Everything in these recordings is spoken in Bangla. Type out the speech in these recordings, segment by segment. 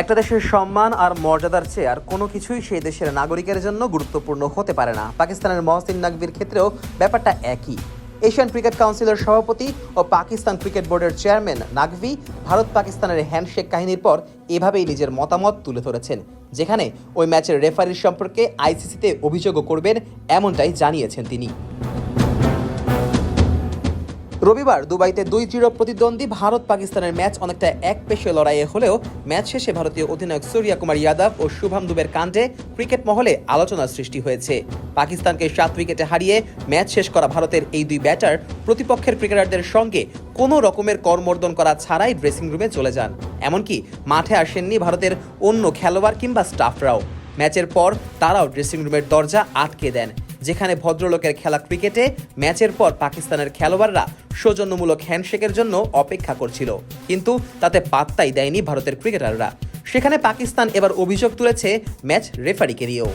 একটা দেশের সম্মান আর মর্যাদার চেয়ে আর কোনো কিছুই সেই দেশের নাগরিকের জন্য গুরুত্বপূর্ণ হতে পারে না। পাকিস্তানের মহসিন নাকবির ক্ষেত্রেও ব্যাপারটা একই। এশিয়ান ক্রিকেট কাউন্সিলের সভাপতি ও পাকিস্তান ক্রিকেট বোর্ডের চেয়ারম্যান নাকভি ভারত পাকিস্তানের হ্যান্ডশেক কাহিনীর পর এভাবেই নিজের মতামত তুলে ধরেছেন, যেখানে ওই ম্যাচের রেফারির সম্পর্কে আইসিসিতে অভিযোগও করবেন, এমনটাই জানিয়েছেন তিনি। রবিবার দুবাইতে দুই চির প্রতিদ্বন্দ্বী ভারত পাকিস্তানের ম্যাচ অনেকটা এক পেশে লড়াইয়ে হলেও ম্যাচ শেষে ভারতীয় অধিনায়ক সূর্যা কুমার যাদব ও শুভম দুবের কাণ্ডে ক্রিকেট মহলে আলোচনার সৃষ্টি হয়েছে। পাকিস্তানকে সাত উইকেটে হারিয়ে ম্যাচ শেষ করা ভারতের এই দুই ব্যাটার প্রতিপক্ষের ক্রিকেটারদের সঙ্গে কোনো রকমের করমর্দন করা ছাড়াই ড্রেসিং রুমে চলে যান। এমনকি মাঠে আসেননি ভারতের অন্য খেলোয়াড় কিংবা স্টাফরাও ম্যাচের পর তারাও ড্রেসিং রুমের দরজা আটকে দেন। যেখানে ভদ্রলোকের খেলা ক্রিকেটে ম্যাচের পর পাকিস্তানের খেলোয়াড়রা সৌজন্যমূলক হ্যান্ডশেকের জন্য অপেক্ষা করছিল। কিন্তু তাতে পাত্তাই দেয়নি ভারতের ক্রিকেটাররা। সেখানে পাকিস্তান এবার অভিযোগ তুলেছে ম্যাচ রেফারিকে নিয়েও।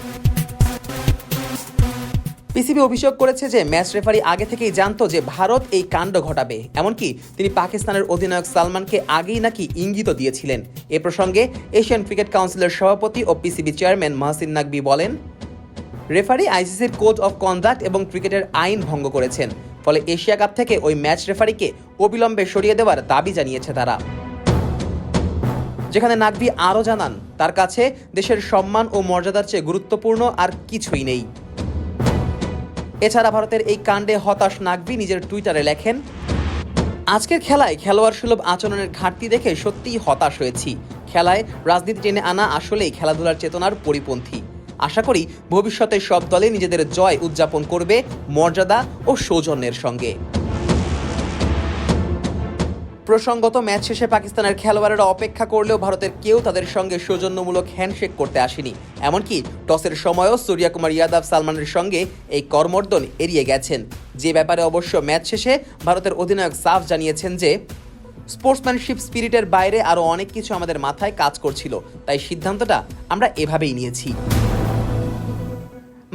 পিসিবি অভিযোগ করেছে যে ম্যাচ রেফারি আগে থেকেই জানতো যে ভারত এই কাণ্ড ঘটাবে। এমনকি তিনি পাকিস্তানের অধিনায়ক সালমানকে আগেই নাকি ইঙ্গিত দিয়েছিলেন। এ প্রসঙ্গে এশিয়ান ক্রিকেট কাউন্সিলের সভাপতি ও পিসিবি চেয়ারম্যান মাহসিন নাকবি বলেন রেফারি আইসিসির কোড অফ কন্ডাক্ট এবং ক্রিকেটের আইন ভঙ্গ করেছেন। ফলে এশিয়া কাপ থেকে ওই ম্যাচ রেফারিকে অবিলম্বে সরিয়ে দেওয়ার দাবি জানিয়েছে তারা। যেখানে নাকবি আরও জানান, তার কাছে দেশের সম্মান ও মর্যাদার চেয়ে গুরুত্বপূর্ণ আর কিছুই নেই। এছাড়া ভারতের এই কাণ্ডে হতাশ নাকবি নিজের টুইটারে লেখেন, আজকের খেলায় খেলোয়াড় সুলভ আচরণের ঘাটতি দেখে সত্যিই হতাশ হয়েছি। খেলায় রাজনীতি টেনে আনা আসলেই খেলাধুলার চেতনার পরিপন্থী। আশা করি ভবিষ্যতে সব দলে নিজেদের জয় উদযাপন করবে, মর্যাদা ও সৌজন্যের সঙ্গে। প্রসঙ্গত ম্যাচ শেষে পাকিস্তানের খেলোয়াড়েরা অপেক্ষা করলেও ভারতের কেউ তাদের সঙ্গে সৌজন্যমূলক হ্যান্ডশেক করতে আসেনি। এমনকি টসের সময়ও সূর্যা কুমার যাদব সালমানের সঙ্গে এই করমর্দন এড়িয়ে গেছেন। যে ব্যাপারে অবশ্য ম্যাচ শেষে ভারতের অধিনায়ক সাফ জানিয়েছেন যে, স্পোর্টসম্যানশিপ স্পিরিটের বাইরে আরও অনেক কিছু আমাদের মাথায় কাজ করছিল, তাই সিদ্ধান্তটা আমরা এভাবেই নিয়েছি।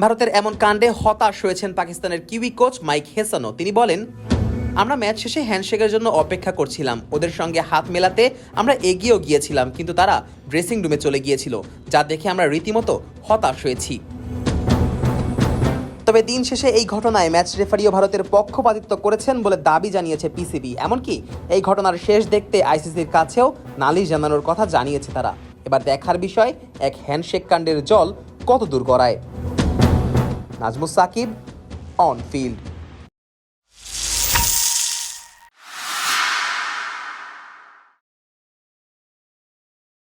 ভারতের এমন কাণ্ডে হতাশ হয়েছেন পাকিস্তানের কিউই কোচ মাইক হেসানো তিনি বলেন, আমরা ম্যাচ শেষে হ্যান্ডশেকের জন্য অপেক্ষা করছিলাম। ওদের সঙ্গে হাত মেলাতে আমরা এগিয়েও গিয়েছিলাম, কিন্তু তারা ড্রেসিং রুমে চলে গিয়েছিল, যা দেখে আমরা রীতিমতো হতাশ হয়েছি। তবে দিন শেষে এই ঘটনায় ম্যাচ রেফারিও ভারতের পক্ষপাতিত্ব করেছেন বলে দাবি জানিয়েছে পিসিবি। এমনকি এই ঘটনার শেষ দেখতে আইসিসির কাছেও নালিশ জানানোর কথা জানিয়েছে তারা। এবার দেখার বিষয়, এক হ্যান্ডশেক কাণ্ডের জল কত দূর গড়ায়। Najmus Shakib on field